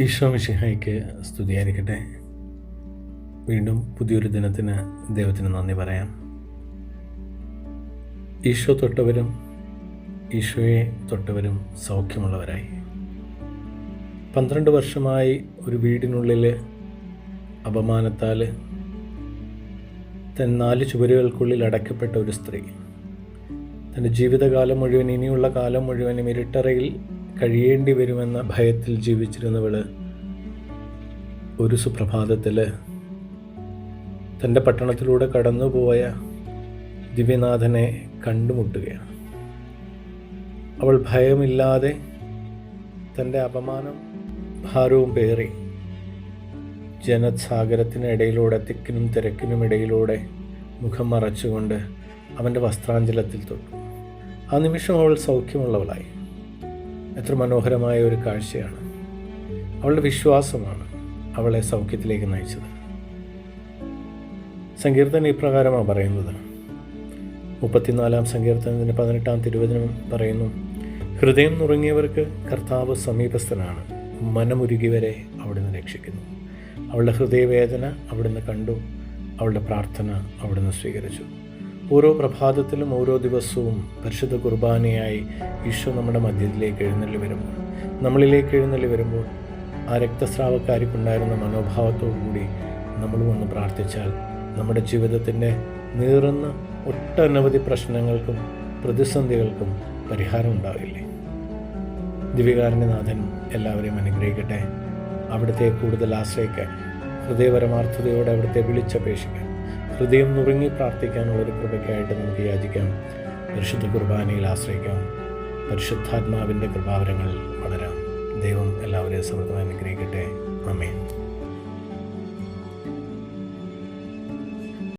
ഈശോ മിശിഹായ്ക്ക് സ്തുതിയായിരിക്കട്ടെ. വീണ്ടും പുതിയൊരു ദിനത്തിന് ദൈവത്തിന് നന്ദി പറയാം. ഈശോ തൊട്ടവരും ഈശോയെ തൊട്ടവരും സൗഖ്യമുള്ളവരായി. പന്ത്രണ്ട് വർഷമായി ഒരു വീടിനുള്ളിൽ അപമാനത്താൽ തൻ നാല് ചുവരുകൾക്കുള്ളിൽ അടയ്ക്കപ്പെട്ട ഒരു സ്ത്രീ തന്റെ ജീവിതകാലം മുഴുവൻ ഇനിയുള്ള കാലം മുഴുവനും ഇരുട്ടറയിൽ കഴിയേണ്ടി വരുമെന്ന ഭയത്തിൽ ജീവിച്ചിരുന്നവൾ ഒരു സുപ്രഭാതത്തിൽ തന്റെ പട്ടണത്തിലൂടെ കടന്നുപോയ ദിവ്യനാഥനെ കണ്ടുമുട്ടുകയാണ്. അവൾ ഭയമില്ലാതെ തന്റെ അപമാനം ഭാരവും പേറി ജനസാഗരത്തിനിടയിലൂടെ തിക്കിനും തിരക്കിനും ഇടയിലൂടെ മുഖം മറച്ചുകൊണ്ട് അവന്റെ വസ്ത്രാഞ്ചലത്തിൽ തൊട്ടു. ആ നിമിഷം അവൾ സൗഖ്യമുള്ളവളായി. എത്ര മനോഹരമായ ഒരു കാഴ്ചയാണ്. അവളുടെ വിശ്വാസമാണ് അവളെ സൗഖ്യത്തിലേക്ക് നയിച്ചത്. സങ്കീർത്തനം ഇപ്രകാരമാണ് പറയുന്നത്. മുപ്പത്തിനാലാം സങ്കീർത്തനത്തിന്റെ പതിനെട്ടാം തിരുവചനം പറയുന്നു ഹൃദയം നുറങ്ങിയവർക്ക് കർത്താവ് സമീപസ്ഥനാണ്. മനമുരുകിവരെ അവിടുന്ന് രക്ഷിക്കുന്നു. അവളുടെ ഹൃദയവേദന അവിടുന്ന് കണ്ടു. അവളുടെ പ്രാർത്ഥന അവിടുന്ന് സ്വീകരിച്ചു. ഓരോ പ്രഭാതത്തിലും ഓരോ ദിവസവും പരിശുദ്ധ കുർബാനയായി ഈശോ നമ്മുടെ മധ്യത്തിലേക്ക് എഴുന്നള്ളി വരുമ്പോൾ നമ്മളിലേക്ക് എഴുന്നള്ളി വരുമ്പോൾ ആ രക്തസ്രാവക്കാരിക്കുണ്ടായിരുന്ന മനോഭാവത്തോടുകൂടി നമ്മൾ വന്ന് പ്രാർത്ഥിച്ചാൽ നമ്മുടെ ജീവിതത്തിന്റെ നീറുന്ന ഒട്ടനവധി പ്രശ്നങ്ങൾക്കും പ്രതിസന്ധികൾക്കും പരിഹാരം ഉണ്ടാവില്ലേ? ദിവ്യകാരുണ്യനാഥൻ എല്ലാവരെയും അനുഗ്രഹിക്കട്ടെ. അവിടുത്തെ കൂടുതൽ ആശ്രയിക്കാൻ ഹൃദയപരമാർത്ഥതയോടെ അവിടുത്തെ വിളിച്ചപേക്ഷിക്കാൻ ഹൃദയം നുറുങ്ങി പ്രാർത്ഥിക്കാനുള്ള ഒരു കൃപയ്ക്കായിട്ട് നമുക്ക് യാചിക്കാം. പരിശുദ്ധ കുർബാനയിൽ ആശ്രയിക്കാം. പരിശുദ്ധാത്മാവിന്റെ കൃപാവരങ്ങളിൽ വളരാം. ദൈവം എല്ലാവരെയും സമൃദ്ധമായി അനുഗ്രഹിക്കട്ടെ.